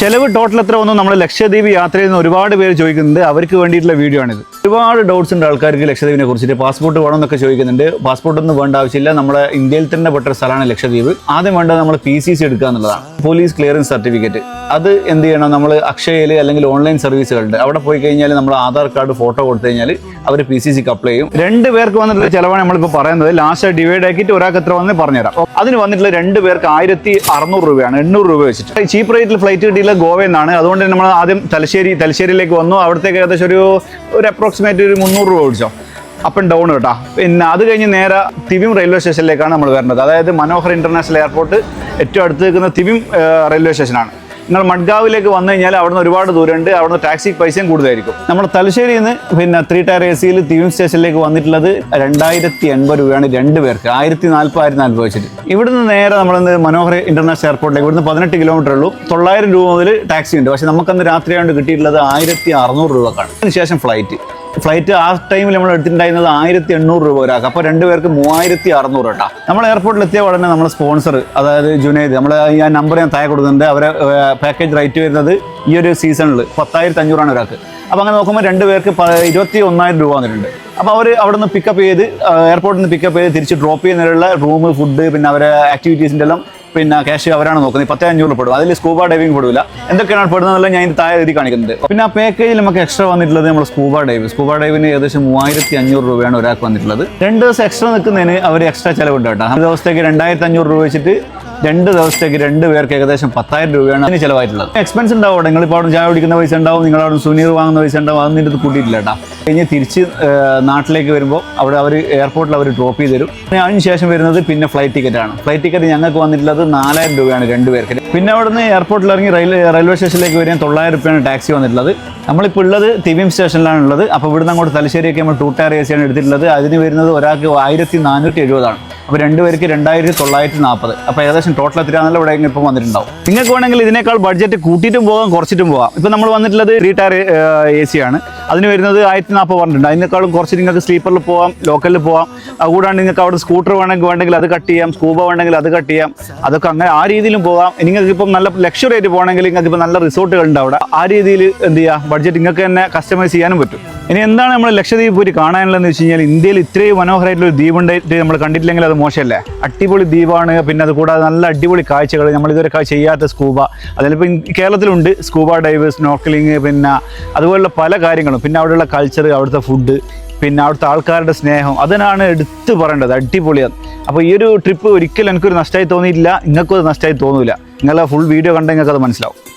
ചെലവ് ടോട്ടൽ എത്ര വന്നു? നമ്മൾ ലക്ഷദ്വീപ് യാത്രയിൽ ചെയ്യുന്ന ഒരുപാട് പേര് ചോദിക്കുന്നുണ്ട്. അവർക്ക് വേണ്ടിയിട്ടുള്ള വീഡിയോ ആണിത്. ഒരുപാട് ഡൗട്ട്സ് ഉണ്ട് ആൾക്കാർക്ക് ലക്ഷദ്വീപിനെ കുറിച്ചിട്ട്. പാസ്പോർട്ട് വേണം എന്നൊക്കെ ചോദിക്കുന്നുണ്ട്. പാസ്പോർട്ട് ഒന്നും വേണ്ട ആവശ്യമില്ല. നമ്മുടെ ഇന്ത്യയിൽ തന്നെ പെട്ട ഒരു സ്ഥലമാണ് ലക്ഷദ്വീപ്. ആദ്യം വേണ്ടത് നമ്മൾ പി സി സി എടുക്കുക എന്നുള്ളതാണ്. പോലീസ് ക്ലിയറൻസ് സർട്ടിഫിക്കറ്റ് അത് എന്ത് ചെയ്യണം? നമ്മൾ അക്ഷയയിൽ അല്ലെങ്കിൽ ഓൺലൈൻ സർവീസുകളുണ്ട് അവിടെ പോയി കഴിഞ്ഞാൽ നമ്മൾ ആധാർ കാർഡ് ഫോട്ടോ കൊടുത്തു കഴിഞ്ഞാൽ അവർ പി സി സിക്ക് അപ്ലൈ ചെയ്യും. രണ്ട് പേർക്ക് വന്നിട്ടുള്ള ചിലവാണ് നമ്മളിപ്പോൾ പറയുന്നത്. ലാസ്റ്റ് ഡിവൈഡ് ആക്കിയിട്ട് ഒരാൾക്ക് എത്ര വന്ന് പറഞ്ഞുതരാം. അതിന് വന്നിട്ടുള്ള രണ്ട് പേർക്ക് ആയിരത്തി അറുന്നൂറ് രൂപയാണ്. എണ്ണൂറ് രൂപ വെച്ചിട്ട്. ചീപ്പ് റേറ്റിൽ ഫ്ലൈറ്റ് കിട്ടിയില്ല ഗോവയിൽ നിന്നാണ്. അതുകൊണ്ട് നമ്മൾ ആദ്യം തലശ്ശേരി തലശ്ശേരിയിലേക്ക് വന്നു. അവിടത്തേക്ക് ഏകദേശം ഒരു ഒരു അപ്രോക്സിമേറ്റ് ഒരു മുന്നൂറ് രൂപ ഓടിച്ചോ അപ്പ് ആൻഡ് ഡൗൺ കേട്ടോ. പിന്നെ അത് കഴിഞ്ഞ് നേരെ തിവിം റെയിൽവേ സ്റ്റേഷനിലേക്കാണ് നമ്മൾ വരേണ്ടത്. അതായത് മനോഹർ ഇന്റർനാഷണൽ എയർപോർട്ട് ഏറ്റവും അടുത്ത് നിൽക്കുന്ന തിവിം റെയിൽവേ സ്റ്റേഷനാണ് നിങ്ങൾ മഡ്ഗാവിലേക്ക് വന്നു കഴിഞ്ഞാൽ അവിടുന്ന് ഒരുപാട് ദൂരമുണ്ട് അവിടുന്ന് ടാക്സി പൈസയും കൂടുതലായിരിക്കും. നമ്മൾ തലശ്ശേരി നിന്ന് പിന്നെ ത്രീ ടയർ എ സിയിൽ തിവിം സ്റ്റേഷനിലേക്ക് വന്നിട്ടുള്ളത് രണ്ടായിരത്തി എൺപത് രൂപയാണ് രണ്ട് പേർക്ക് ആയിരത്തി നാൽപ്പത് ആയിരത്തി നാൽപ്പത് വെച്ചിട്ട്. ഇവിടുന്ന് നേരെ നമ്മൾ മനോഹർ ഇന്റർനാഷണൽ എയർപോർട്ടിലേക്ക് ഇവിടുന്ന് പതിനെട്ട് കിലോമീറ്റർ ഉള്ളൂ. തൊള്ളായിരം രൂപ മുതൽ ടാക്സി ഉണ്ട്. പക്ഷേ നമുക്കന്ന് രാത്രിയാണ്ട് കിട്ടിയിട്ടുള്ളത് ആയിരത്തി അറുന്നൂറ് രൂപക്കാണ്. അതിനുശേഷം ഫ്ലൈറ്റ് ഫ്ലൈറ്റ് ആ ടൈമിൽ നമ്മൾ എടുത്തിട്ടുണ്ടായിരുന്നത് ആയിരത്തി എണ്ണൂറ് രൂപ ഒരാൾക്ക്. അപ്പോൾ രണ്ടുപേർക്ക് മൂവായിരത്തി അറുന്നൂറ് കേട്ടോ. നമ്മൾ എയർപോർട്ടിൽ എത്തിയ ഉടനെ നമ്മൾ സ്പോൺസർ അതായത് ജുനൈദ് നമ്മൾ ഞാൻ നമ്പർ ഞാൻ താഴെ കൊടുക്കുന്നുണ്ട്. അവരെ പാക്കേജ് റേറ്റ് വരുന്നത് ഈ ഒരു സീസണിൽ പത്തായിരത്തി അഞ്ഞൂറാണ് ഒരാൾക്ക്. അപ്പോൾ അങ്ങനെ നോക്കുമ്പോൾ രണ്ട് പേർക്ക് ഇരുപത്തി ഒന്നായിരം രൂപ വന്നിട്ടുണ്ട്. അപ്പോൾ അവർ അവിടെ നിന്ന് പിക്കപ്പ് ചെയ്ത് എയർപോർട്ടിൽ നിന്ന് പിക്കപ്പ് ചെയ്ത് തിരിച്ച് ഡ്രോപ്പ് ചെയ്യുന്നതിനുള്ള റൂം ഫുഡ് പിന്നെ അവരെ ആക്ടിവിറ്റീസിന്റെ എല്ലാം പിന്നെ ക്യാഷ് അവരാണ് നോക്കുന്നത്. പത്തേ അഞ്ഞൂറ് പെടും. അതിൽ സ്കൂബ ഡൈവിംഗ് പെടില്ല എന്തൊക്കെയാണ് പെടുന്നതെല്ലാം ഞാൻ താഴെ എഴുതി കാണിക്കുന്നുണ്ട്. പിന്നെ ആ പാക്കേജിൽ നമുക്ക് എക്സ്ട്രാ വന്നിട്ടുള്ളത് നമ്മൾ സ്കൂബ ഡൈവ് സ്കൂബ ഡൈവിന് ഏകദേശം മൂവായിരത്തി അഞ്ഞൂറ് രൂപയാണ് ഒരാൾക്ക് വന്നിട്ടുള്ളത്. രണ്ട് ദിവസം എക്സ്ട്രാ നിൽക്കുന്നതിന് അവർ എക്സ്ട്രാ ചിലവുണ്ട് കേട്ടോ. ദിവസത്തേക്ക് രണ്ടായിരത്തി അഞ്ഞൂറ് രൂപ വെച്ചിട്ട് രണ്ട് ദിവസത്തേക്ക് രണ്ട് പേർക്ക് ഏകദേശം പത്തായിരം രൂപയാണ് അതിന് ചിലവായിട്ടുള്ളത്. എക്സ്പെൻസ് ഉണ്ടാവും. നിങ്ങൾ ഇപ്പോൾ അവിടെ ചായ കുടിക്കുന്ന പൈസ ഉണ്ടാവും. നിങ്ങൾ അവിടെ സുനീർ വാങ്ങുന്ന പൈസ ഉണ്ടാവും. അതൊന്നും ഇതിന്റെ കൂട്ടിയിട്ടില്ല കേട്ടോ. കഴിഞ്ഞ് തിരിച്ച് നാട്ടിലേക്ക് വരുമ്പോൾ അവിടെ അവർ എയർപോർട്ടിൽ അവർ ഡ്രോപ്പ് ചെയ്ത് തരും. അതിന് ശേഷം വരുന്നത് പിന്നെ ഫ്ലൈറ്റ് ടിക്കറ്റ് ആണ്. ഫ്ലൈറ്റ് ടിക്കറ്റ് ഞങ്ങൾക്ക് വന്നിട്ടുള്ളത് നാലായിരം രൂപയാണ് രണ്ട് പേർക്ക്. പിന്നെ അവിടെ നിന്ന് എയർപോർട്ടിൽ ഇറങ്ങി റെയിൽവേ റെയിൽവേ സ്റ്റേഷനിലേക്ക് വരാൻ തൊള്ളായിരം രൂപയാണ് ടാക്സി വന്നിട്ടുള്ളത്. നമ്മളിപ്പോൾ ഉള്ളത് തിവിം സ്റ്റേഷനിലാണ് ഉള്ളത്. അപ്പോൾ ഇവിടുന്ന് അങ്ങോട്ട് തലശ്ശേരിയൊക്കെ നമ്മൾ ടൂ ടയർ എ സിയാണ് എടുത്തിട്ടുള്ളത്. അതിന് വരുന്നത് ഒരാൾക്ക് ആയിരത്തി നാനൂറ്റി എഴുപതാണ്. അപ്പോൾ രണ്ടുപേർക്ക് രണ്ടായിരത്തി തൊള്ളായിരത്തി നാൽപ്പത് അപ്പോൾ ഏകദേശം ടോട്ടൽ എത്രയാണെന്നുള്ള ഇവിടെ ഇപ്പം വന്നിട്ടുണ്ടാവും. നിങ്ങൾക്ക് വേണമെങ്കിൽ ഇതിനേക്കാൾ ബഡ്ജറ്റ് കൂട്ടിയിട്ടും പോകാം കുറച്ചിട്ടും പോകാം. ഇപ്പോൾ നമ്മൾ വന്നിട്ടുള്ളത് ത്രീ ടയർ എ സി ആണ്. അതിന് വരുന്നത് ആയിരത്തി നാൽപ്പത് പറഞ്ഞിട്ടുണ്ട്. അതിനേക്കാളും കുറച്ച് നിങ്ങൾക്ക് സ്ലീപ്പറിൽ പോകാം ലോക്കലിൽ പോകാം അതുകൂടാണ്ട് നിങ്ങൾക്ക് അവിടെ സ്കൂട്ടർ വേണമെങ്കിൽ വേണമെങ്കിൽ അത് കട്ട് ചെയ്യാം സ്കൂബ വേണമെങ്കിൽ അത് കട്ട് ചെയ്യാം. അതൊക്കെ അങ്ങനെ ആ രീതിയിലും പോകാം നിങ്ങൾക്ക് ഇപ്പം നല്ല ലക്ഷറി ആയിട്ട് പോകണമെങ്കിൽ നിങ്ങൾക്ക് ഇപ്പം നല്ല റിസോർട്ടുകളുണ്ട് അവിടെ. ആ രീതിയിൽ എന്ത് ചെയ്യുക ബഡ്ജറ്റ് നിങ്ങൾക്ക് തന്നെ കസ്റ്റമൈസ് ചെയ്യാനും പറ്റും. ഇനി എന്താണ് നമ്മൾ ലക്ഷദ്വീപ് പോയി കാണാനുള്ളതെന്ന് വെച്ച് കഴിഞ്ഞാൽ ഇന്ത്യയിൽ ഇത്രയും മനോഹരമായിട്ടുള്ള ഒരു ദ്വീപുണ്ടായിട്ട് നമ്മൾ കണ്ടിട്ടില്ലെങ്കിൽ അത് മോശമല്ലേ? അടിപൊളി ദ്വീപാണ്. പിന്നെ അത് കൂടാതെ നല്ല അടിപൊളി കാഴ്ചകൾ. നമ്മൾ ഇതുവരെ ചെയ്യാത്ത സ്കൂബ. അതിലിപ്പോൾ കേരളത്തിലുണ്ട് സ്കൂബ ഡൈവ് സ്നോക്കലിങ് പിന്നെ അതുപോലുള്ള പല കാര്യങ്ങളും. പിന്നെ അവിടെയുള്ള കൾച്ചർ അവിടുത്തെ ഫുഡ് പിന്നെ അവിടുത്തെ ആൾക്കാരുടെ സ്നേഹം. അതിനാണ് എടുത്തു പറയേണ്ടത്. അടിപൊളിയാണ്. അപ്പോൾ ഈ ഒരു ട്രിപ്പ് ഒരിക്കലും എനിക്കൊരു നഷ്ടമായി തോന്നിയിട്ടില്ല. നിങ്ങൾക്കും അത് നഷ്ടമായി തോന്നില്ല നിങ്ങളെ ഫുൾ വീഡിയോ കണ്ടെങ്കിൽ നിങ്ങൾക്ക് അത് മനസ്സിലാവും.